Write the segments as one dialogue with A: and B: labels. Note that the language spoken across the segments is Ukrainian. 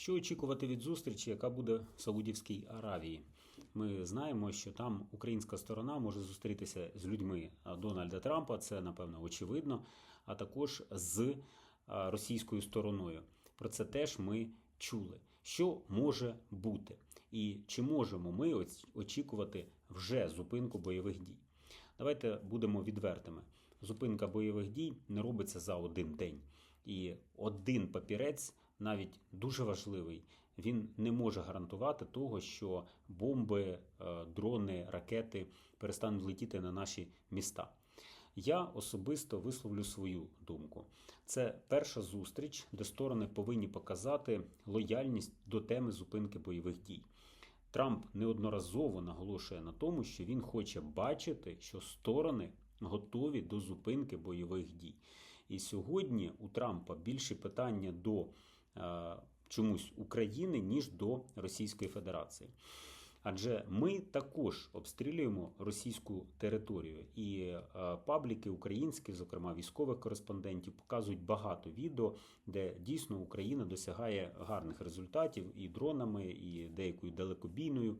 A: Що очікувати від зустрічі, яка буде в Саудівській Аравії? Ми знаємо, що там українська сторона може зустрітися з людьми Дональда Трампа, це напевно очевидно, а також з російською стороною. Про це теж ми чули. Що може бути, і чи можемо ми очікувати вже зупинку бойових дій? Давайте будемо відвертими. Зупинка бойових дій не робиться за один день. І один папірець, навіть дуже важливий, він не може гарантувати того, що бомби, е, дрони, ракети перестануть летіти на наші міста. Я особисто висловлю свою думку. Це перша зустріч, де сторони повинні показати лояльність до теми зупинки бойових дій. Трамп неодноразово наголошує на тому, що він хоче бачити, що сторони готові до зупинки бойових дій. І сьогодні у Трампа більше питання до чомусь України, ніж до Російської Федерації. Адже ми також обстрілюємо російську територію, і е, пабліки українські, зокрема військових кореспондентів, показують багато відео, де дійсно Україна досягає гарних результатів і дронами, і деякою далекобійною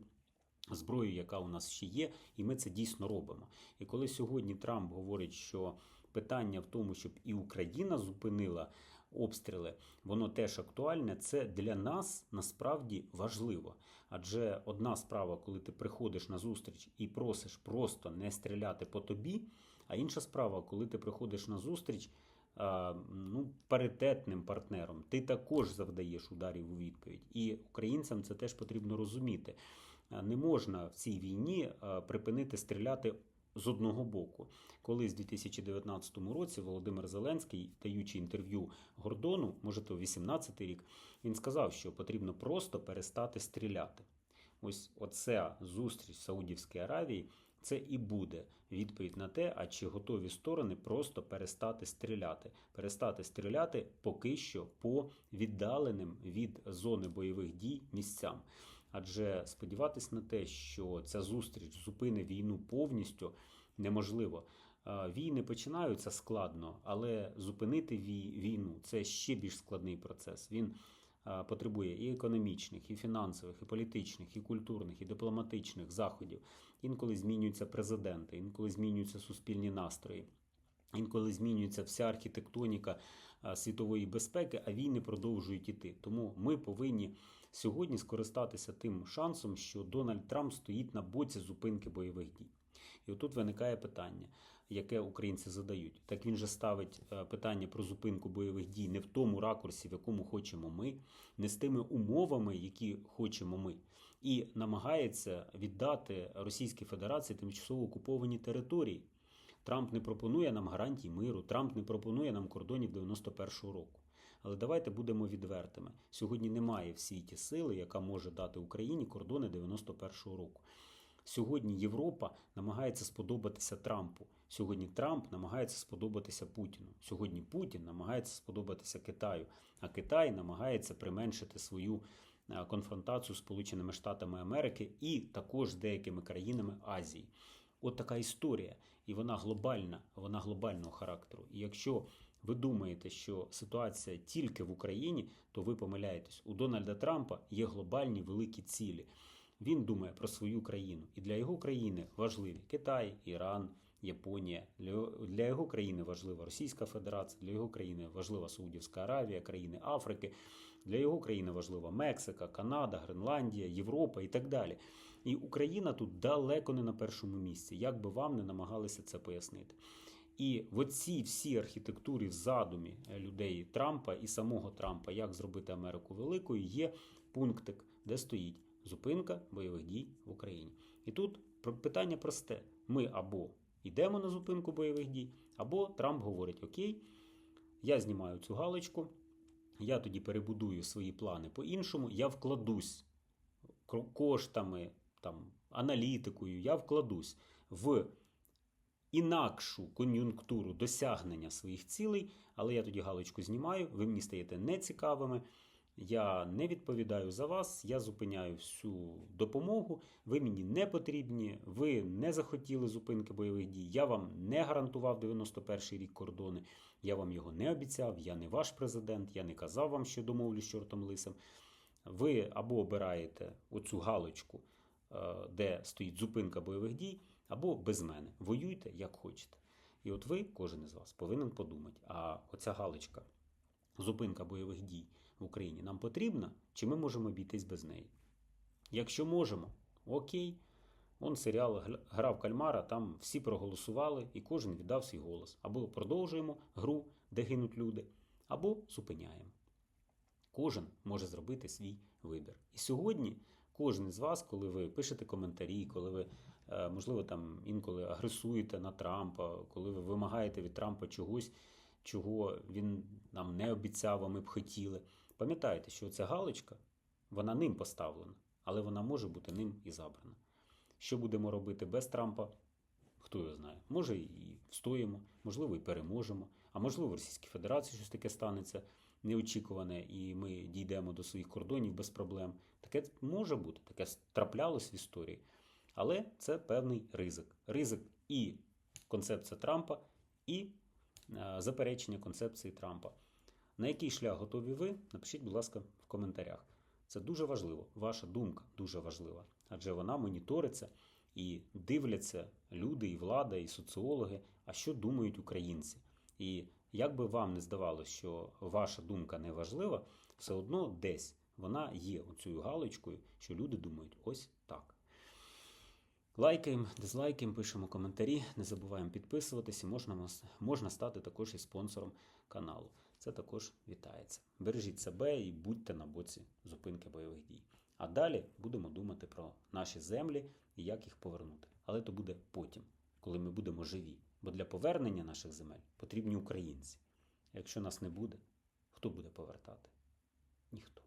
A: зброєю, яка у нас ще є, і ми це дійсно робимо. І коли сьогодні Трамп говорить, що питання в тому, щоб і Україна зупинила обстріли, воно теж актуальне. Це для нас насправді важливо. Адже одна справа, коли ти приходиш на зустріч і просиш просто не стріляти по тобі, а інша справа, коли ти приходиш на зустріч. Ну, паритетним партнером, ти також завдаєш ударів у відповідь, і українцям це теж потрібно розуміти. Не можна в цій війні припинити стріляти з одного боку. Колись в 2019 році Володимир Зеленський, даючи інтерв'ю Гордону, може то 18 рік, він сказав, що потрібно просто перестати стріляти. Ось оця зустріч в Саудівській Аравії це і буде відповідь на те, а чи готові сторони просто перестати стріляти, перестати стріляти поки що по віддаленим від зони бойових дій місцям. Адже сподіватись на те, що ця зустріч зупини війну повністю неможливо. Війни починаються складно, але зупинити війну це ще більш складний процес. Він потребує і економічних, і фінансових, і політичних, і культурних, і дипломатичних заходів. Інколи змінюються президенти, інколи змінюються суспільні настрої. Інколи змінюється вся архітектоніка світової безпеки, а війни продовжують іти. Тому ми повинні сьогодні скористатися тим шансом, що Дональд Трамп стоїть на боці зупинки бойових дій. І отут виникає питання, яке українці задають. Так він же ставить е, питання про зупинку бойових дій не в тому ракурсі, в якому хочемо ми, не з тими умовами, які хочемо ми, і намагається віддати Російській Федерації тимчасово окуповані території. Трамп не пропонує нам гарантій миру, Трамп не пропонує нам кордонів 91-го року. Але давайте будемо відвертими. Сьогодні немає в світі сили, яка може дати Україні кордони 91-го року. Сьогодні Європа намагається сподобатися Трампу. Сьогодні Трамп намагається сподобатися Путіну. Сьогодні Путін намагається сподобатися Китаю, а Китай намагається применшити свою е, конфронтацію з Сполученими Штатами Америки і також з деякими країнами Азії. От така історія, і вона глобальна, вона глобального характеру. І якщо ви думаєте, що ситуація тільки в Україні, то ви помиляєтесь. У Дональда Трампа є глобальні великі цілі. Він думає про свою країну, і для його країни важливі Китай, Іран, Японія. Для його країни важлива Російська Федерація, для його країни важлива Саудівська Аравія, країни Африки, для його країни важлива Мексика, Канада, Гренландія, Європа і так далі. І Україна тут далеко не на першому місці, як би вам не намагалися це пояснити. І в оцій всій архітектурі в задумі людей Трампа і самого Трампа, як зробити Америку великою, є пунктик, де стоїть зупинка бойових дій в Україні. І тут питання просте: ми або йдемо на зупинку бойових дій, або Трамп говорить: Окей, я знімаю цю галочку, я тоді перебудую свої плани по-іншому, я вкладусь коштами, там, аналітикою, я вкладусь в інакшу кон'юнктуру досягнення своїх цілей, але я тоді галочку знімаю, ви мені стаєте нецікавими. Я не відповідаю за вас, я зупиняю всю допомогу. Ви мені не потрібні, ви не захотіли зупинки бойових дій. Я вам не гарантував 91-й рік кордони. Я вам його не обіцяв. Я не ваш президент, я не казав вам, що домовлюсь з чортом лисим. ви або обираєте оцю галочку, е, де стоїть зупинка бойових дій, або без мене. Воюйте як хочете. І от ви, кожен із вас, повинен подумати, а оця галочка, зупинка бойових дій в Україні нам потрібна, чи ми можемо обійтись без неї? Якщо можемо, окей. Он серіал «Гля- Гра в кальмара, там всі проголосували і кожен віддав свій голос. Або продовжуємо гру, де гинуть люди, або зупиняємо. Кожен може зробити свій вибір. І сьогодні кожен із вас, коли ви пишете коментарі, коли ви, можливо, там інколи агресуєте на Трампа, коли ви вимагаєте від Трампа чогось, чого він нам не обіцяв, а ми б хотіли. Пам'ятайте, що ця галочка, вона ним поставлена, але вона може бути ним і забрана. Що будемо робити без Трампа? Хто його знає? Може і встоїмо, можливо, і переможемо, а можливо, в Російській Федерації щось таке станеться неочікуване, і ми дійдемо до своїх кордонів без проблем. Таке може бути, таке траплялось в історії. Але це певний ризик. Ризик і концепція Трампа, і е, заперечення концепції Трампа. На який шлях готові ви? Напишіть, будь ласка, в коментарях. Це дуже важливо. Ваша думка дуже важлива, адже вона моніториться і дивляться люди, і влада, і соціологи, а що думають українці. І як би вам не здавалося, що ваша думка не важлива, все одно десь вона є оцею галочкою, що люди думають ось так. Лайкаємо, дизлайкаємо, пишемо коментарі, не забуваємо підписуватися. Можна, можна стати також і спонсором каналу. Це також вітається. Бережіть себе і будьте на боці зупинки бойових дій. А далі будемо думати про наші землі і як їх повернути. Але то буде потім, коли ми будемо живі. Бо для повернення наших земель потрібні українці. Якщо нас не буде, хто буде повертати? Ніхто.